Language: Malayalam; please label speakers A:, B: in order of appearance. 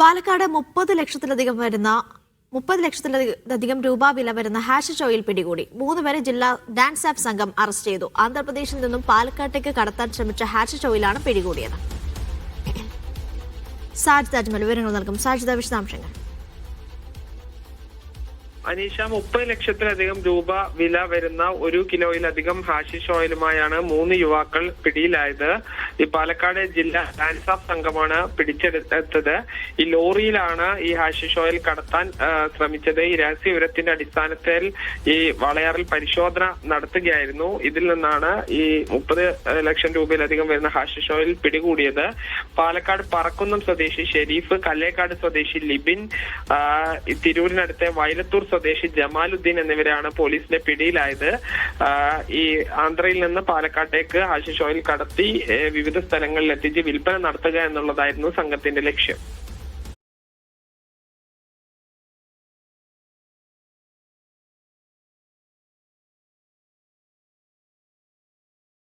A: പാലക്കാട് മുപ്പത് ലക്ഷത്തിലധികം വരുന്ന മുപ്പത് ലക്ഷത്തിലധികം രൂപ വില വരുന്ന ഹാഷിഷ് ഓയിൽ പിടികൂടി. മൂന്ന് വരെ ജില്ലാ ഡാൻസ് ആപ്പ് സംഘം അറസ്റ്റ് ചെയ്തു. ആന്ധ്രാപ്രദേശിൽ നിന്നും പാലക്കാട്ടേക്ക് കടത്താൻ ശ്രമിച്ച ഹാഷിഷ് ഓയിലാണ് പിടികൂടിയത്. സാജിദ് അജ്മൽ വിവരങ്ങൾ നൽകും. സാജിദ വിശദാംശങ്ങൾ.
B: അനീഷ മുപ്പത് ലക്ഷത്തിലധികം രൂപ വില വരുന്ന ഒരു കിലോയിലധികം ഹാഷിഷ് ഓയിലുമായാണ് മൂന്ന് യുവാക്കൾ പിടിയിലായത്. ഈ പാലക്കാട് ജില്ലാ ഡാൻസ് ഓഫ് സംഘമാണ് പിടിച്ചെടുത്തത്. ഈ ലോറിയിലാണ് ഈ ഹാഷിഷ് ഓയിൽ കടത്താൻ ശ്രമിച്ചത്. ഈ രഹസ്യ വിവരത്തിന്റെ അടിസ്ഥാനത്തിൽ ഈ വളയാറിൽ പരിശോധന നടത്തുകയായിരുന്നു. ഇതിൽ നിന്നാണ് ഈ മുപ്പത് ലക്ഷം രൂപയിലധികം വരുന്ന ഹാഷിഷ് ഓയിൽ പിടികൂടിയത്. പാലക്കാട് പറക്കുന്നം സ്വദേശി ഷെരീഫ് കല്ലേക്കാട് സ്വദേശി ലിബിൻ തിരൂരിനടുത്തെ വയലത്തൂർ സ്വദേശി ജമാലുദ്ദീൻ എന്നിവരാണ് പോലീസിന്റെ പിടിയിലായത്. ഈ ആന്ധ്രയിൽ നിന്ന് പാലക്കാട്ടേക്ക് ആശിഷ് ഓയിൽ കടത്തി വിവിധ സ്ഥലങ്ങളിൽ എത്തിച്ച് വിൽപ്പന നടത്തുക എന്നുള്ളതായിരുന്നു സംഘത്തിന്റെ ലക്ഷ്യം.